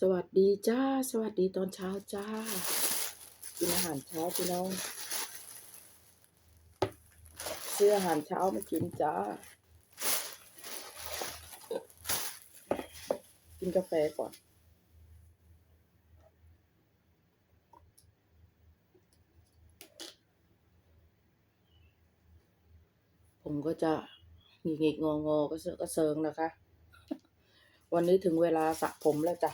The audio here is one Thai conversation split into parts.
สวัสดีจ้า สวัสดีตอนเช้าจ้า กินอาหารเช้าพี่น้องซื้ออาหารเช้ามากินจ้า กินกาแฟก่อน ผมก็จะหงิกงงองอๆก็เซอะก็เซิงนะคะ วันนี้ถึงเวลาสระผมแล้วจ้ะ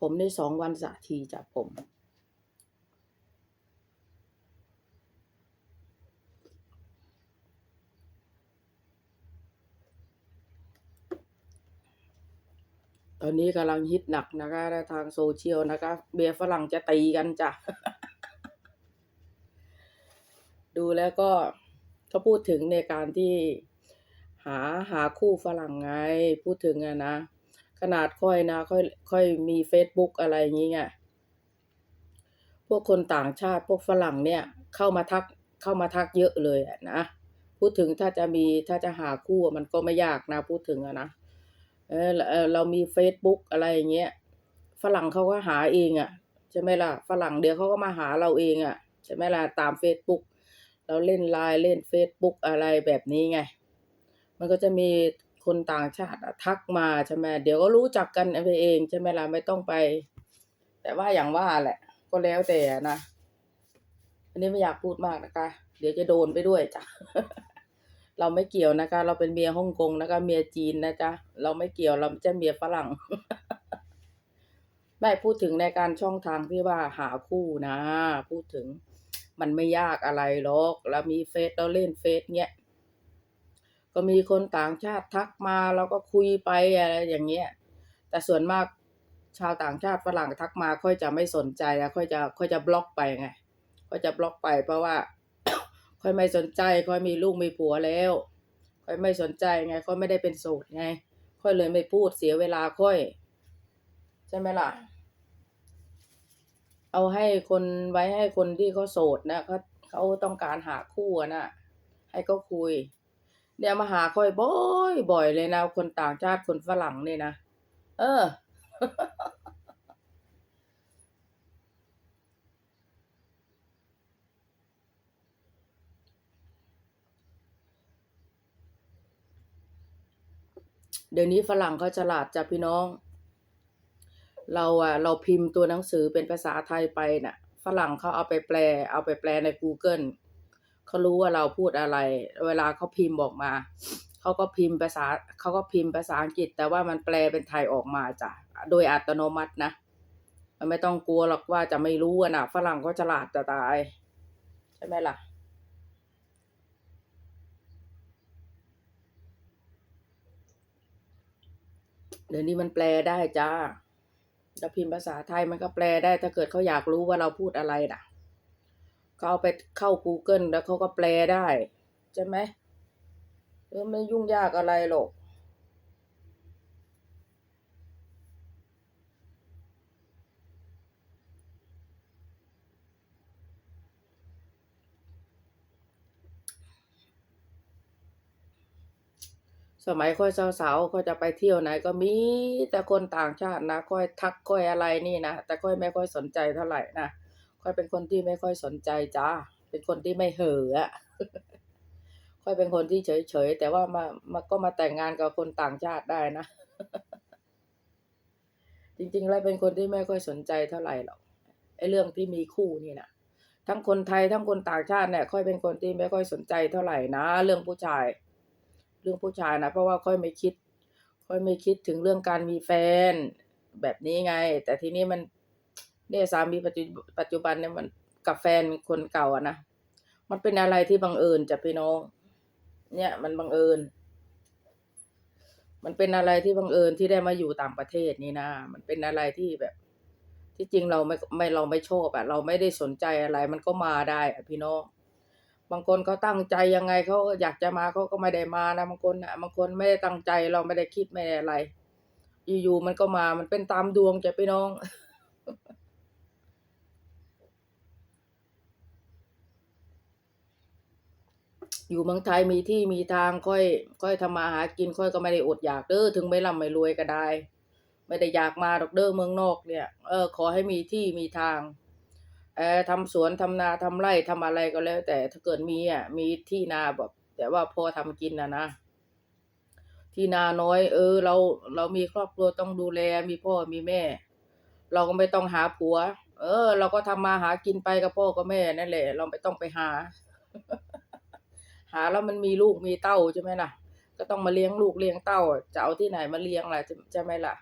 ผม ได้สองวันสระทีจ้ะผม ตอนนี้กำลังฮิตหนักนะคะ ทางโซเชียลนะคะ เบียร์ฝรั่งจะตีกันจ้ะ ดูแล้วก็เขาพูดถึงในการที่หาหาคู่ฝรั่งไง พูดถึงอะนะ นาดค่อยนะค่อยค่อยมีเฟซบุ๊กอะไรอย่างงี้ไงพวกคนต่างชาติพวกฝรั่งเนี่ย เข้ามาทักเข้ามาทักเยอะเลยอะนะพูดถึงถ้าจะมีถ้าจะหาคู่มันก็ไม่ยากนะพูดถึงอะนะเออเออเรามีเฟซบุ๊กอะไรอย่างเงี้ยฝรั่งเขาก็หาเองอะใช่ไหมล่ะฝรั่งเดี๋ยวเขาก็มาหาเราเองอะใช่ไหมล่ะตามเฟซบุ๊กเราเล่นไลน์เล่นเฟซบุ๊กอะไรแบบนี้ไง มันก็จะมี คนต่างชาติทักมาใช่ไหมเดี๋ยวก็รู้จักกันไปเองใช่ไหมล่ะไม่ต้องไป แต่ว่าอย่างว่าแหละ ก็แล้วแต่นะอันนี้ไม่อยากพูดมากนะคะ เดี๋ยวจะโดนไปด้วยจ้ะเราไม่เกี่ยวนะคะ เราเป็นเมียฮ่องกงนะคะ เมียจีนนะจ๊ะเราไม่เกี่ยวเราไม่ใช่เมียฝรั่งไม่พูดถึงในการช่องทางที่ว่าหาคู่นะ พูดถึงมันไม่ยากอะไรหรอกเรามีเฟซเราเล่นเฟซเนี้ย ก็มีคนต่างชาติทักมาเราก็คุยไปอะไรอย่างเงี้ย แต่ส่วนมากชาวต่างชาติฝรั่งทักมาค่อยจะไม่สนใจอะค่อยจะค่อยจะบล็อกไปไงค่อยจะบล็อกไปเพราะว่า ค่อยไม่สนใจ ค่อยมีลูกมีผัวแล้ว ค่อยไม่สนใจไง ค่อยไม่ได้เป็นโสดไง ค่อยเลยไม่พูดเสียเวลาค่อย ใช่ไหมล่ะ เอาให้คนไว้ให้คนที่เขาโสดนะเขาเขาต้องการหาคู่นะให้เขาคุย เนี่ยมาหาค่อยบ่อยบ่อยเลยนะ คนต่างชาติคนฝรั่งเนี่ยนะ เออ เดี๋ยวนี้ฝรั่งเขาฉลาดจ้ะพี่น้อง เราอะเราพิมพ์ตัวหนังสือเป็นภาษาไทยไปน่ะ ฝรั่งเขาเอาไปแปล เอาไปแปลใน Google เขารู้ว่าเราพูดอะไร เวลาเขาพิมพ์ออกมา เขาก็พิมพ์ภาษาเขาก็พิมพ์ภาษาอังกฤษ แต่ว่ามันแปลเป็นไทยออกมาจ้ะ โดยอัตโนมัตินะ มันไม่ต้องกลัวหรอกว่าจะไม่รู้นะฝรั่งเขาฉลาดจะตาย ใช่ไหมล่ะเดี๋ยวนี้มันแปลได้จ้าเราพิมพ์ภาษาไทยมันก็แปลได้ถ้าเกิดเขาอยากรู้ว่าเราพูดอะไรน่ะ เขาเอาไปเข้า Google แล้วเขาก็แปลได้ ใช่ไหมเออไม่ยุ่งยากอะไรหรอกสมัยค่อยสาวๆค่อยจะไปเที่ยวไหนก็มีแต่คนต่างชาตินะค่อยทักค่อยอะไรนี่นะ แต่ค่อยไม่ค่อยสนใจเท่าไหร่นะ ค่อยเป็นคนที่ไม่ค่อยสนใจจ้า เป็นคนที่ไม่เห่ออะค่อยเป็นคนที่เฉยๆแต่ว่ามามาก็มาแต่งงานกับคนต่างชาติได้นะ จริงๆแล้วเป็นคนที่ไม่ค่อยสนใจเท่าไหร่หรอกไอ้เรื่องที่มีคู่นี่นะทั้งคนไทยทั้งคนต่างชาติเนี่ยค่อยเป็นคนที่ไม่ค่อยสนใจเท่าไหร่นะ เรื่องผู้ชาย เรื่องผู้ชายนะเพราะว่าค่อยไม่คิด ค่อยไม่คิดถึงเรื่องการมีแฟน แบบนี้ไง แต่ทีนี้มัน เนี่ยสามีปัจจุปัจจุบันเนี่ยมันกับแฟนคนเก่าอะนะมันเป็นอะไรที่บังเอิญจ้ะพี่น้อง เนี่ยมันบังเอิญ มันเป็นอะไรที่บังเอิญที่ได้มาอยู่ต่างประเทศนี่นะ มันเป็นอะไรที่แบบ ที่จริงเราไม่ไม่เราไม่ชอบอะเราไม่ได้สนใจอะไร มันก็มาได้อะพี่น้อง บางคนเขาตั้งใจยังไงเขาอยากจะมาเขาก็ไม่ได้มานะบางคนนะบางคนไม่ได้ตั้งใจเราไม่ได้คิดไม่ได้อะไร อยู่ๆมันก็มา มันเป็นตามดวงจ้ะพี่น้อง อยู่เมืองไทยมีที่มีทางค่อย ค่อยทำมาหากินค่อยก็ไม่ได้อดอยากเด้อถึงไม่ร่ำไม่รวยก็ได้ ไม่ได้อยากมาดอกเด้อเมืองนอกเนี่ยเออขอให้มีที่มีทางเออทำสวนทำนาทำไร่ทำอะไรก็แล้ว แต่ถ้าเกิดมีอะมีที่นาแบบแต่ว่าพอทำกินนะนะที่นาน้อย เออ เราเรามีครอบครัวต้องดูแลมีพ่อมีแม่ เราก็ไม่ต้องหาผัว เออ เราก็ทำมาหากินไปกับพ่อกับแม่นั่นแหละ เราไม่ต้องไปหา หาแล้วมันมีลูกมีเต้าใช่ไหมล่ะ ก็ต้องมาเลี้ยงลูกเลี้ยงเต้า จะเอาที่ไหนมาเลี้ยงล่ะใช่ไหมล่ะ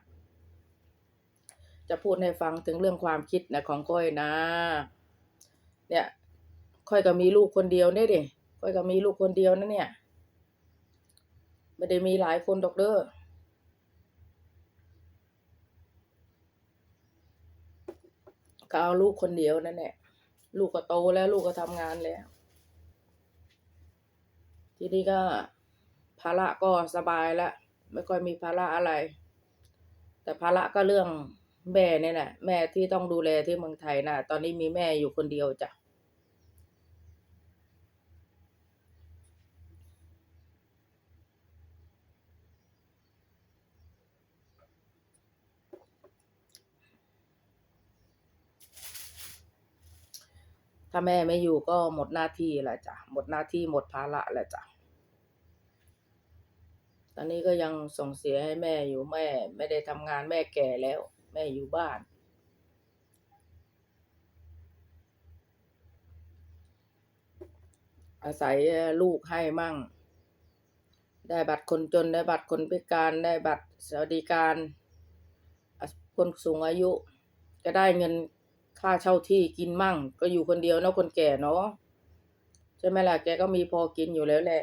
จะพูดให้ฟังถึงเรื่องความคิดนะของก้อยนะ เนี่ยค่อยก็มีลูกคนเดียวเนี่ยดิค่อยก็มีลูกคนเดียวนะเนี่ยไม่ได้มีหลายคนดอกเด้อก็เอาลูกคนเดียวนั่นแหละลูกก็โตแล้วลูกก็ทำงานแล้ว ทีนี้ก็ภาระก็สบายแล้วไม่ค่อยมีภาระอะไร แต่ภาระก็เรื่องแม่เนี่ยแหละแม่ที่ต้องดูแลที่เมืองไทยนะตอนนี้มีแม่อยู่คนเดียวจ้ะถ้าแม่ไม่อยู่ก็หมดหน้าที่แหละจ้ะ หมดหน้าที่หมดภาระแหละจ้ะ ตอนนี้ก็ยังส่งเสียให้แม่อยู่แม่ ไม่ได้ทำงานแม่แก่แล้ว แม่อยู่บ้าน อาศัยลูกให้มั่ง ได้บัตรคนจนได้บัตรคนพิการได้บัตรสวัสดิการ คนสูงอายุก็ได้เงินค่าเช่าที่กินมั่ง ก็อยู่คนเดียวเนาะคนแก่เนาะใช่ไหมล่ะแกก็มีพอกินอยู่แล้วแหละ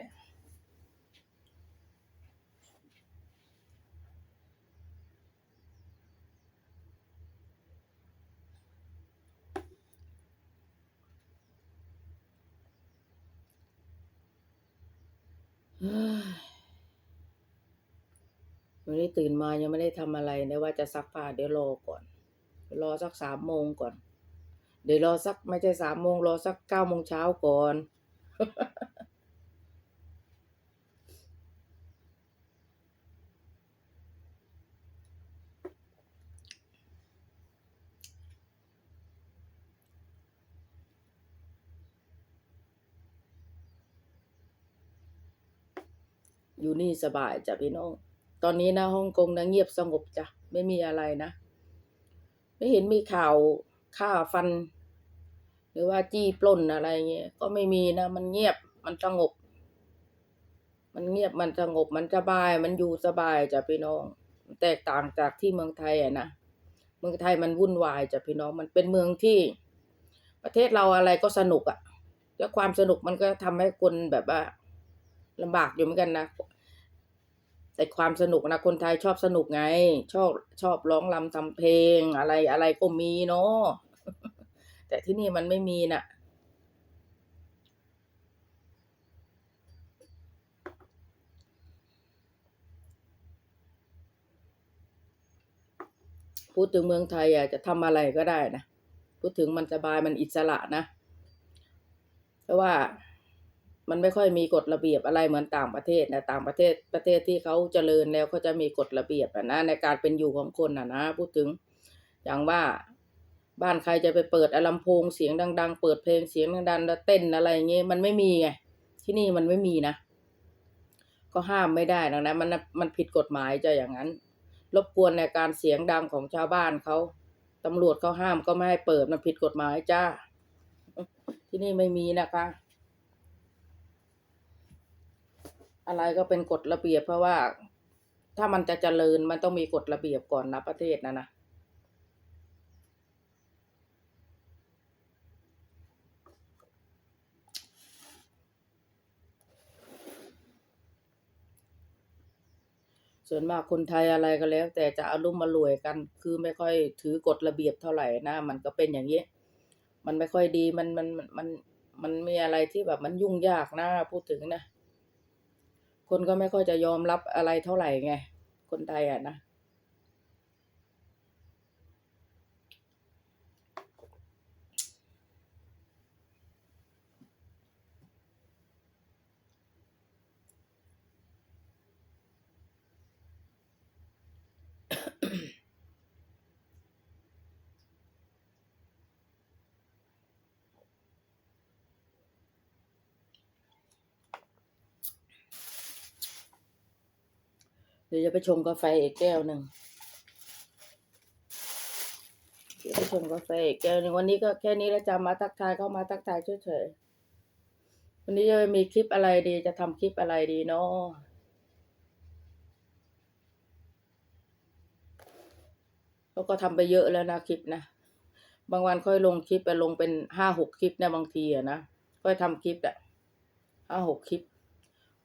วันนี้ตื่นมายังไม่ได้ทำอะไรนะว่าจะซักผ้าเดี๋ยวรอก่อน รอสักสามโมงก่อน เดี๋ยวรอสักไม่ใช่สามโมงรอสักเก้าโมงเช้าก่อน อยู่นี่สบายจ้ะพี่น้อง ตอนนี้นะฮ่องกงนะเงียบสงบจ้ะไม่มีอะไรนะ ไม่เห็นมีข่าวฆ่าฟัน หรือว่าจี้ปล้นอะไรเงี้ยก็ไม่มีนะ มันเงียบมันสงบ มันเงียบมันสงบมันสบายมันอยู่สบายจ้ะพี่น้อง แตกต่างจากที่เมืองไทยอะนะเมืองไทยมันวุ่นวายจ้ะพี่น้องมันเป็นเมืองที่ ประเทศเราอะไรก็สนุกอะแล้วความสนุกมันก็ทำให้คนแบบว่า ลำบากอยู่เหมือนกันนะ แต่ความสนุกนะคนไทยชอบสนุกไง ชอบชอบร้องรำทำเพลงอะไรอะไรก็มีเนาะแต่ที่นี่มันไม่มีน่ะพูดถึงเมืองไทยอะจะทำอะไรก็ได้นะ พูดถึงมันสบายมันอิสระนะ เพราะว่า มันไม่ค่อยมีกฎระเบียบอะไรเหมือนต่างประเทศนะต่างประเทศประเทศที่เขาเจริญแล้วเขาจะมีกฎระเบียบนะในการเป็นอยู่ของคนอะนะพูดถึงอย่างว่าบ้านใครจะไปเปิดอลำโพงเสียงดัง ๆ เปิดเพลงเสียงดังๆแล้วเต้นอะไรเงี้ยมันไม่มีไงที่นี่มันไม่มีนะ ก็ห้ามไม่ได้นะนะมันมันผิดกฎหมายจะอย่างนั้น รบกวนในการเสียงดังของชาวบ้านเขาตำรวจเขาห้ามก็ไม่ให้เปิดมันผิดกฎหมายจ้า ที่นี่ไม่มีนะคะ อะไรก็เป็นกฎระเบียบเพราะว่า ถ้ามันจะเจริญมันต้องมีกฎระเบียบก่อนนะประเทศนะนะส่วนมากคนไทยอะไรก็แล้ว แต่จะอารุ่มมารวยกัน คือไม่ค่อยถือกฎระเบียบเท่าไหร่นะ มันก็เป็นอย่างนี้มันไม่ค่อยดีมันมันมันมันมีอะไรที่แบบมันยุ่งยากนะพูดถึงนะ คนก็ไม่ค่อยจะยอมรับอะไรเท่าไหร่ไง คนไทยอะนะ เดี๋ยวจะไปชงกาแฟอีกแก้วหนึ่งเดี๋ยวไปชงกาแฟอีกแก้วหนึ่งวันนี้ก็แค่นี้แล้วจะมาทักทายเข้ามาทักทายเฉยๆวันนี้จะมีคลิปอะไรดีจะทำคลิปอะไรดีเนาะเขาก็ทำไปเยอะแล้วนะคลิปนะบางวันค่อยลงคลิปไปลงเป็นห้าหกคลิปเนี่ยบางทีอะนะค่อยทำคลิปอะห้าหกคลิป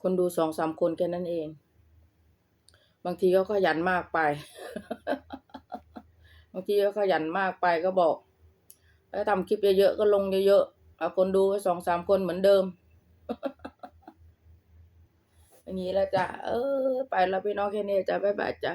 คนดูสองสามคนแค่นั้นเอง บางทีเขาขยันมากไป บางทีเขาขยันมากไปก็บอกถ้าทำคลิปเยอะๆก็ลงเยอะๆเอาคนดูสองสามคนเหมือนเดิมอย่างนี้แล้วจ้ะเออ ไปแล้วพี่น้องแค่นี้จ้ะบ๊ายบายจ้า